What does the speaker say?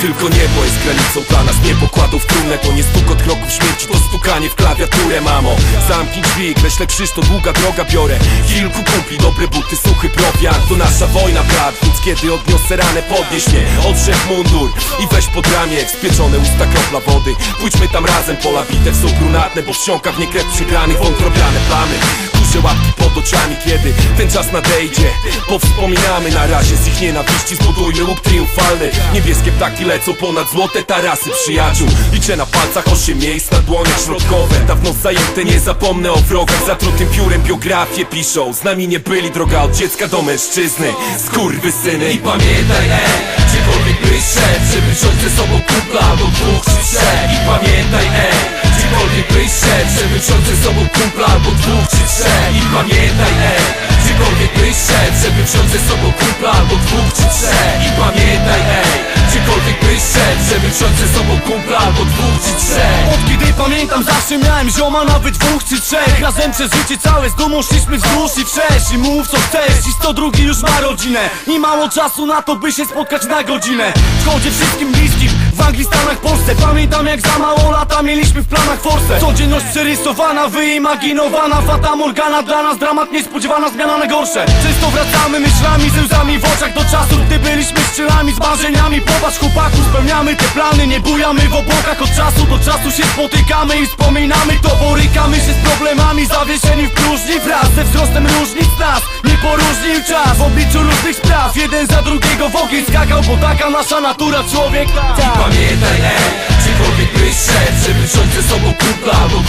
Tylko niebo jest granicą dla nas Nie pokładu w trumnę To nie stuk od kroków śmierci To stukanie w klawiaturę, mamo. Zamknij drzwi, kreślę krzyż To długa droga biorę. Kilku kumpli, dobre buty, suchy prowiant To nasza wojna, brat. Więc kiedy odniosę ranę, podnieś mnie Odrzep mundur i weź pod ramię Wspieczone usta, kropla wody. Pójdźmy tam razem, pola bitew są brunatne Bo wsiąka w nie krew przegranych Wątrobiane plamy Duże łapki pod oczami, kiedy ten czas nadejdzie. Powspominamy na razie z ich nienawiści. Zbudujmy łuk triumfalny. Niebieskie ptaki lecą ponad złote tarasy przyjaciół. Liczę na palcach osiem miejsc na dłoniach środkowe. Dawno zajęte, nie zapomnę o wrogach. Zatrutym piórem biografię piszą. Z nami nie byli droga od dziecka do mężczyzny. Skurwysyny. I pamiętaj, ej, gdziekolwiek byś szedł Żeby wziąć ze sobą kumpla pamiętaj, ej, gdziekolwiek byś szedł Żeby wziąć ze sobą kumpla albo dwóch czy trzech. I pamiętaj, ej, gdziekolwiek byś szedł Żeby wziąć ze sobą kumpla albo dwóch czy trzech. Od kiedy pamiętam zawsze miałem zioma nawet dwóch czy trzech. Razem przez życie całe z dumą szliśmy wzdłuż i wszerz. I mów co chcesz, dziś to drugi już ma rodzinę. I mało czasu na to by się spotkać na godzinę. Wchodzę wszystkim bliskim w Anglii, Stanach, Polsce. Pamiętam jak za mało lata mieliśmy w planach forsę. Codzienność przerysowana, wyimaginowana. Fata Morgana dla nas dramat niespodziewana zmiana na gorsze. Często wracamy myślami ze łzami w oczach. Do czasu Gdy byliśmy strzelami z marzeniami. Popatrz chłopaku, spełniamy te plany. Nie bujamy w obłokach od czasu do czasu się spotykamy I wspominamy to. Borykamy się z problemami Zawieszeni w próżni. Wraz ze wzrostem różnic nas Nie poróżnił czas. W obliczu różnych spraw Jeden za drugiego w ogień skakał Bo taka nasza natura człowiek tak. Pamiętaj, gdziekolwiek byś szedł Żeby wziąć ze sobą kumpla albo